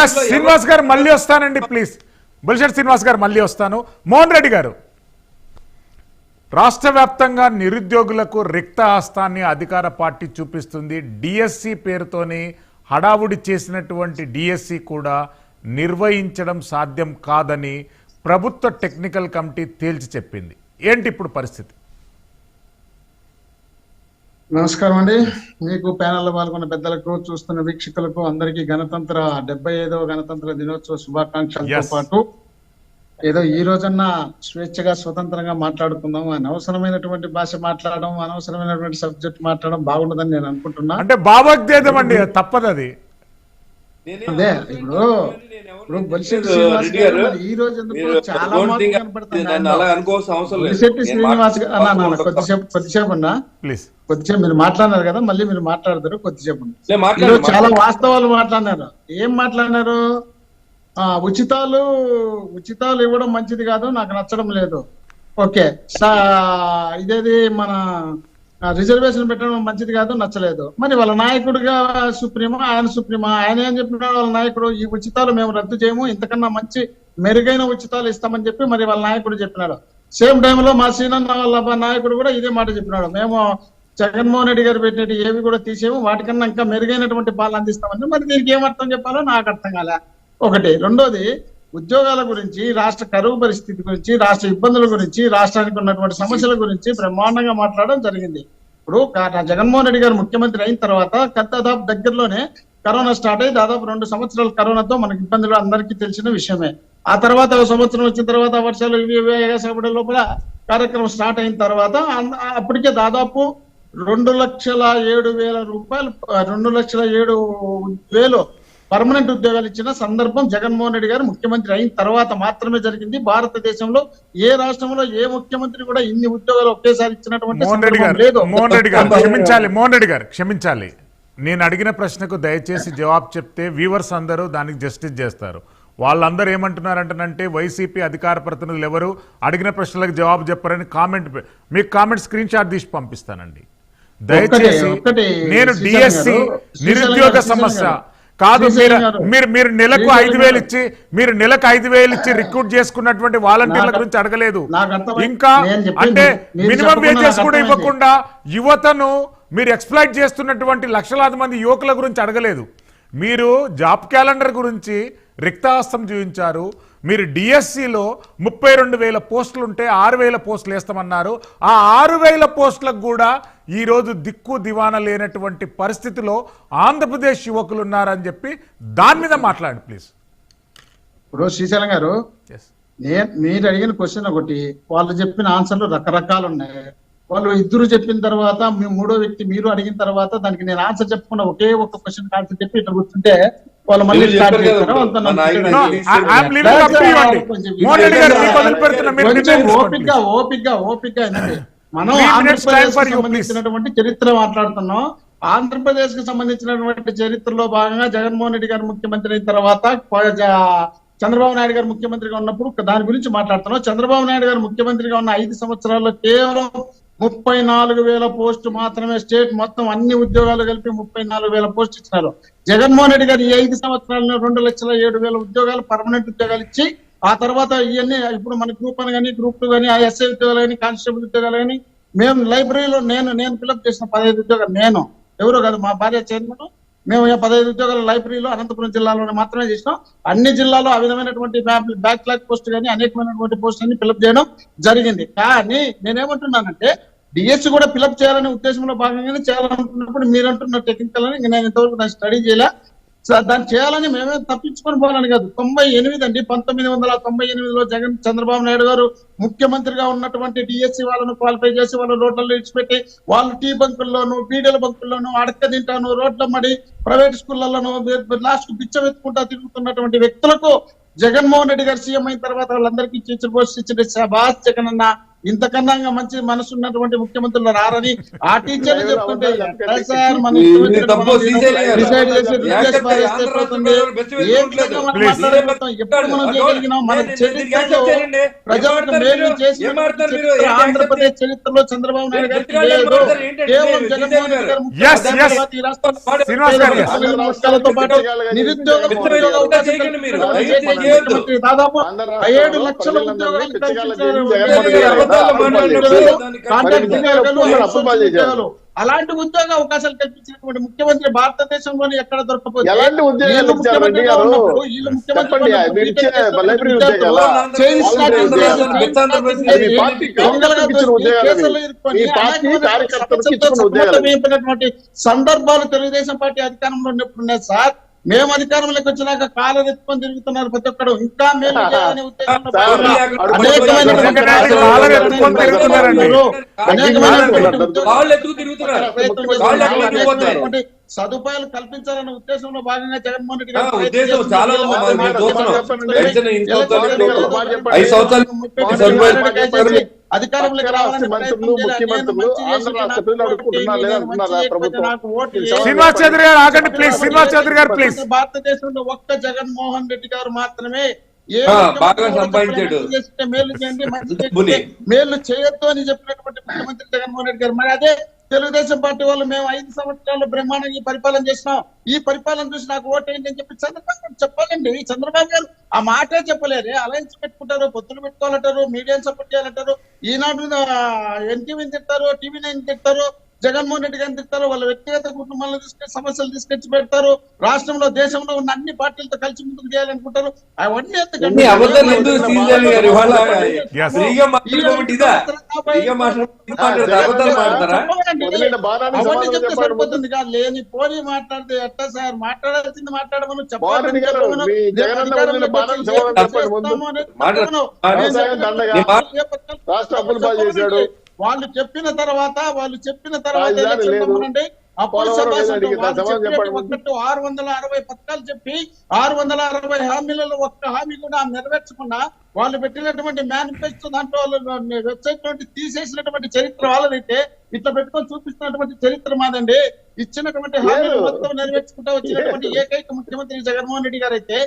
Yes Srinivas గారు మళ్ళీ వస్తానండి ప్లీజ్ బుల్షెట్ శ్రీనివాస్ గారు మళ్ళీ వస్తాను. మోహన్ రెడ్డి గారు రాష్ట్ర వ్యాప్తంగా నిరుద్యోగులకు రిక్త హస్తాన్ని అధికార పార్టీ చూపిస్తుంది. డిఎస్సి పేరుతోని హడావుడి చేసినటువంటి డిఎస్సి కూడా నిర్వహించడం సాధ్యం కాదని ప్రభుత్వ టెక్నికల్ కమిటీ తేల్చి చెప్పింది. ఏంటి ఇప్పుడు పరిస్థితి? నమస్కారం అండి. మీకు ప్యానెల్లో పాల్గొన్న పెద్దలకు చూస్తున్న వీక్షకులకు అందరికీ గణతంత్ర డెబ్బై ఐదవ గణతంత్ర దినోత్సవ శుభాకాంక్షలతో. పాటు ఏదో ఈ రోజన్నా స్వేచ్ఛగా స్వతంత్రంగా మాట్లాడుకుందాం అనవసరమైనటువంటి భాష మాట్లాడడం అనవసరమైనటువంటి సబ్జెక్ట్ మాట్లాడడం బాగుండదని నేను అనుకుంటున్నా. అంటే భావోద్వేదం అండి తప్పదు అది అదే. ఇప్పుడు ఇప్పుడు బొలిశెట్టి శ్రీనివాస్ గారు ఈ రోజు ఎందుకు చాలా బొలిశెట్టి శ్రీనివాస్ గారు- కొద్దిసేపు కొద్దిసేపు ఉన్నా ప్లీజ్ కొద్దిసేపు మీరు మాట్లాడినారు కదా మళ్ళీ మీరు మాట్లాడతారు కొద్దిసేపు చాలా. వాస్తవాలు మాట్లాడినారు. ఏం మాట్లాడినారు? ఆ ఉచితాలు ఉచితాలు ఇవ్వడం మంచిది కాదు నాకు నచ్చడం లేదు. ఓకే ఇదేది మన రిజర్వేషన్ పెట్టడం మంచిది కాదు నచ్చలేదు. మరి వాళ్ళ నాయకుడిగా సుప్రీమా ఆయన సుప్రీమా ఆయన ఏం చెప్పినాడు వాళ్ళ నాయకుడు ఈ ఉచితాలు మేము రద్దు చేయము ఇంతకన్నా మంచి మెరుగైన ఉచితాలు ఇస్తామని చెప్పి మరి వాళ్ళ నాయకుడు చెప్పినాడు. సేమ్ టైంలో మా సీనన్న వాళ్ళ నాయకుడు కూడా ఇదే మాట చెప్పినాడు. మేము జగన్మోహన్ రెడ్డి గారు పెట్టినట్టు ఏవి కూడా తీసేము వాటికన్నా ఇంకా మెరుగైనటువంటి పాలన అందిస్తామని. మరి దీనికి ఏం అర్థం చెప్పాలో నాకు అర్థం కాలే. ఒకటి. రెండోది ఉద్యోగాల గురించి రాష్ట్ర కరువు పరిస్థితి గురించి రాష్ట్ర ఇబ్బందుల గురించి రాష్ట్రానికి ఉన్నటువంటి సమస్యల గురించి బ్రహ్మాండంగా మాట్లాడడం జరిగింది. ఇప్పుడు జగన్మోహన్ రెడ్డి గారు ముఖ్యమంత్రి అయిన తర్వాత దాదాపు దగ్గరలోనే కరోనా స్టార్ట్ అయ్యి దాదాపు రెండు సంవత్సరాల కరోనాతో మనకి ఇబ్బందులు అందరికీ తెలిసిన విషయమే. ఆ తర్వాత ఒక సంవత్సరం వచ్చిన తర్వాత వర్షాలు ఇవి లోపల కార్యక్రమం స్టార్ట్ అయిన తర్వాత అప్పటికే దాదాపు రెండు లక్షల ఏడు వేల రూపాయలు రెండు లక్షల ఏడు వేలు పర్మనెంట్ ఉద్యోగాలు ఇచ్చిన సందర్భం జగన్మోహన్ రెడ్డి గారు ముఖ్యమంత్రి అయిన తర్వాత మాత్రమే జరిగింది. భారతదేశంలో ఏ రాష్ట్రంలో ఏ ముఖ్యమంత్రి కూడా ఇన్ని ఉద్యోగాలు ఒకేసారి ఇచ్చినటువంటి మోహన్ రెడ్డి గారు లేదు. మోహన్ రెడ్డి గారు క్షమించాలి మోహన్ రెడ్డి గారు క్షమించాలి. నేను అడిగిన ప్రశ్నకు దయచేసి జవాబు చెప్తే వ్యూవర్స్ అందరూ దానికి జస్టిస్ చేస్తారు. వాళ్ళందరూ ఏమంటున్నారంటే వైసీపీ అధికార ప్రతినిధులు ఎవరు అడిగిన ప్రశ్నలకు జవాబు చెప్పారని కామెంట్ మీకు కామెంట్ స్క్రీన్ షాట్ తీసి పంపిస్తానండి. దయచేసి నేను డిఎస్సి నిరుద్యోగ సమస్య. కాదు మీరు. మీరు మీరు నెలకు ఐదు వేలు. ఇచ్చి మీరు నెలకు ఐదు వేలు ఇచ్చి రిక్రూట్ చేసుకున్నటువంటి వాలంటీర్ల గురించి అడగలేదు ఇంకా అంటే మినిమం వేజెస్ కూడా. ఇవ్వకుండా యువతను మీరు ఎక్స్ప్లాయిట్ చేస్తున్నటువంటి లక్షలాది మంది యువకుల గురించి అడగలేదు మీరు జాబ్ క్యాలెండర్ గురించి రిక్తాస్తం చూపించారు మీరు డిఎస్సిలో ముప్పై రెండు వేల పోస్టులు ఉంటే ఆరు వేల పోస్టులు వేస్తామన్నారు ఆ ఆరు వేల పోస్టులకు కూడా ఈరోజు దిక్కు దివాన లేనటువంటి పరిస్థితిలో ఆంధ్రప్రదేశ్ యువకులు ఉన్నారని చెప్పి దాని మీద మాట్లాడండి ప్లీజ్ ఇప్పుడు శ్రీశైలం గారు నేను మీరు అడిగిన క్వశ్చన్ ఒకటి వాళ్ళు చెప్పిన ఆన్సర్లు రకరకాలు ఉన్నాయి. వాళ్ళు ఇద్దరు చెప్పిన తర్వాత మీ మూడో వ్యక్తి మీరు అడిగిన తర్వాత దానికి నేను ఆన్సర్ చెప్పకుండా ఒకే ఒక క్వశ్చన్ ఆన్సర్ చెప్పి ఇట్లా కూర్చుంటే వాళ్ళు మళ్ళీ స్టార్ట్ చేస్తారు? నిర్ణయం తీసుకోండి, ఓపిక ఓపిక ఓపిక ఏంటంటే మనం ఆంధ్రప్రదేశ్. సంబంధించినటువంటి చరిత్ర మాట్లాడుతున్నాం. ఆంధ్రప్రదేశ్కి సంబంధించినటువంటి చరిత్రలో భాగంగా జగన్మోహన్ రెడ్డి గారు ముఖ్యమంత్రి అయిన తర్వాత చంద్రబాబు నాయుడు గారు ముఖ్యమంత్రిగా ఉన్నప్పుడు దాని గురించి మాట్లాడుతున్నాం. చంద్రబాబు నాయుడు గారు ముఖ్యమంత్రిగా ఉన్న ఐదు సంవత్సరాల్లో కేవలం ముప్పై నాలుగు వేల పోస్టు మాత్రమే స్టేట్ మొత్తం అన్ని ఉద్యోగాలు కలిపి ముప్పై నాలుగు వేల పోస్ట్ ఇచ్చినారు. జగన్మోహన్ రెడ్డి గారు ఈ ఐదు సంవత్సరాల్లో రెండు లక్షల ఏడు వేల ఉద్యోగాలు పర్మనెంట్ ఉద్యోగాలు ఇచ్చి ఆ తర్వాత ఇవన్నీ ఇప్పుడు మన గ్రూప్ అని కానీ గ్రూప్ టూ కానీ ఎస్ఐ ఉద్యోగాలు కానీ కానిస్టేబుల్ ఉద్యోగాలు కానీ మేము లైబ్రరీలో నేను నేను ఫిలప్ చేసిన పదహైదు ఉద్యోగాలు నేను. ఎవరో కాదు మా భార్య చైర్మన్ మేము ఈ పదహైదు ఉద్యోగాలు లైబ్రరీలో అనంతపురం జిల్లాలోనే మాత్రమే చేసినాం. అన్ని జిల్లాలో ఆ విధమైనటువంటి బ్యాక్ లాక్ పోస్ట్ కానీ అనేకమైనటువంటి పోస్ట్ అన్ని ఫిలప్ చేయడం జరిగింది. కానీ నేనేమంటున్నానంటే డిఎస్సి కూడా ఫిలప్ చేయాలనే ఉద్దేశంలో భాగంగానే చేయాలనుకున్నప్పుడు మీరు అంటున్న టెక్నికల్ అని నేను ఇంతవరకు దాన్ని స్టడీ చేయలే. దాన్ని చేయాలని మేమే తప్పించుకొని పోవాలని కాదు తొంభై ఎనిమిది అండి పంతొమ్మిది వందల తొంభై ఎనిమిదిలో జగన్ చంద్రబాబు నాయుడు గారు ముఖ్యమంత్రిగా ఉన్నటువంటి డిఎస్సి వాళ్ళను క్వాలిఫై చేసి వాళ్ళ రోడ్లలో ఇచ్చిపెట్టి వాళ్ళు టీ బంకుల్లోను బీడీల బంకుల్లోను అడక తింటాను రోడ్ల మడి ప్రైవేట్ స్కూళ్ళలోను లాస్ట్ బిచ్చ ఎత్తుకుంటా తిరుగుతున్నటువంటి వ్యక్తులకు జగన్మోహన్ రెడ్డి గారు సీఎం అయిన తర్వాత వాళ్ళందరికీ టీచర్ పోస్ట్ ఇచ్చిన జగన్ అన్న ఇంతకన్నా మంచి మనసు ఉన్నటువంటి ముఖ్యమంత్రులు రారని ఆ టీచర్లు ఎవరు చెప్తుంటే. సార్ మన. డిసైడ్ చేసి పారేస్తే? ఎప్పుడు మనం చేయగలిగినాం మన చరిత్రలో. ప్రజలకు మేలు చేసిన ఆంధ్రప్రదేశ్ చరిత్రలో చంద్రబాబు నాయుడు గారికి లేదు. కేవలం జగన్మోహన్ రెడ్డి గారు ముఖ్యమంత్రి పాటు నిరుద్యోగ దాదాపు రాష్ట్రంలో లక్షల ఉద్యోగాలు అలాంటి ఉద్యోగ అవకాశాలు కల్పించినటువంటి ముఖ్యమంత్రి భారతదేశంలోని ఎక్కడ దొరకపోతే ఎలాంటి ఉద్యోగాలు సందర్భాలు తెలుగుదేశం పార్టీ అధికారంలో ఉన్నప్పుడు సార్ మేము అధికారంలోకి వచ్చినాక కాలం ఎత్తుకొని తిరుగుతున్నారు ప్రతి ఒక్కడు ఇంకా మేము చేయాలనే సదుపాయాలు కల్పించాలన్న ఉద్దేశంలో భాగంగా జగన్మోహన్ రెడ్డి గారు అధికారంలోకి రావాలని. శ్రీనివాస్ చౌదరి గారు ఆగండి ప్లీజ్. శ్రీనివాస్ చౌదరి గారు ప్లీజ్. భారతదేశంలో ఒక్క జగన్మోహన్ రెడ్డి గారు మాత్రమే బాగా సంపాదించాడు. మేలు చేయండి మేలు చేయొద్దు అని చెప్పినటువంటి ముఖ్యమంత్రి జగన్మోహన్ రెడ్డి గారు. మరి అదే తెలుగుదేశం పార్టీ వాళ్ళు మేము ఐదు సంవత్సరాలు బ్రహ్మాండంగా పరిపాలన చేసినాం. ఈ పరిపాలన చూసి నాకు ఓటేయండి అని చెప్పి చంద్రబాబు గారు చెప్పాలండి. చంద్రబాబు గారు ఆ మాటే చెప్పలేరు అలయన్స్ పెట్టుకుంటారు పొత్తులు పెట్టుకోవాలంటారు మీడియాని సపోర్ట్ చేయాలంటారు. ఈనాడు ఎన్టీవీని తింటారు టీవీ నైన్ తింటారు జగన్మోహన్ రెడ్డి గారిని తింటారు వాళ్ళ వ్యక్తిగత కుటుంబాలను తీసుకొచ్చి సమస్యలు తీసుకొచ్చి పెడతారు. రాష్ట్రంలో దేశంలో ఉన్న అన్ని పార్టీలతో కలిసి ముందుకు చేయాలనుకుంటారు. అవన్నీ ఎందుకండి? సరిపోతుంది కాదు. లేని పోనీ మాట్లాడితే ఎట్లా సార్? మాట్లాడాల్సింది మాట్లాడమను బాలని గారు, చెప్పమను. మీ రేపు జగనన్న అధికారంలోకి వదిలిన బాధను వచ్చి సమాధానం ఏం చెప్పండి ముందు. చేస్తామో అనేది మాట్లా- చెప్పమను. మాట్లా- నేను వ్యవసాయం దండగా. చెప్పిన తర్వాత రాష్ట్ర అప్పులు పాలు చేశాడు. వాళ్ళు చెప్పిన తర్వాత వాళ్ళు చెప్పిన తర్వాత అప్పుడు. ఒక్కటి ఆరు వందల అరవై పథకాలు చెప్పి ఆరు వందల అరవై హామీలలో ఒక్క హామీ కూడా నెరవేర్చకుండా వాళ్ళు పెట్టినటువంటి మేనిఫెస్టో దాంట్లో వాళ్ళు వెబ్సైట్ నుండి తీసేసినటువంటి చరిత్ర వాళ్ళదైతే ఇట్లా పెట్టుకొని చూపిస్తున్నటువంటి చరిత్ర మాదండి ఇచ్చినటువంటి హామీలు. మొత్తం నెరవేర్చుకుంటూ వచ్చినటువంటి ఏకైక ముఖ్యమంత్రి జగన్మోహన్ రెడ్డి గారు అయితే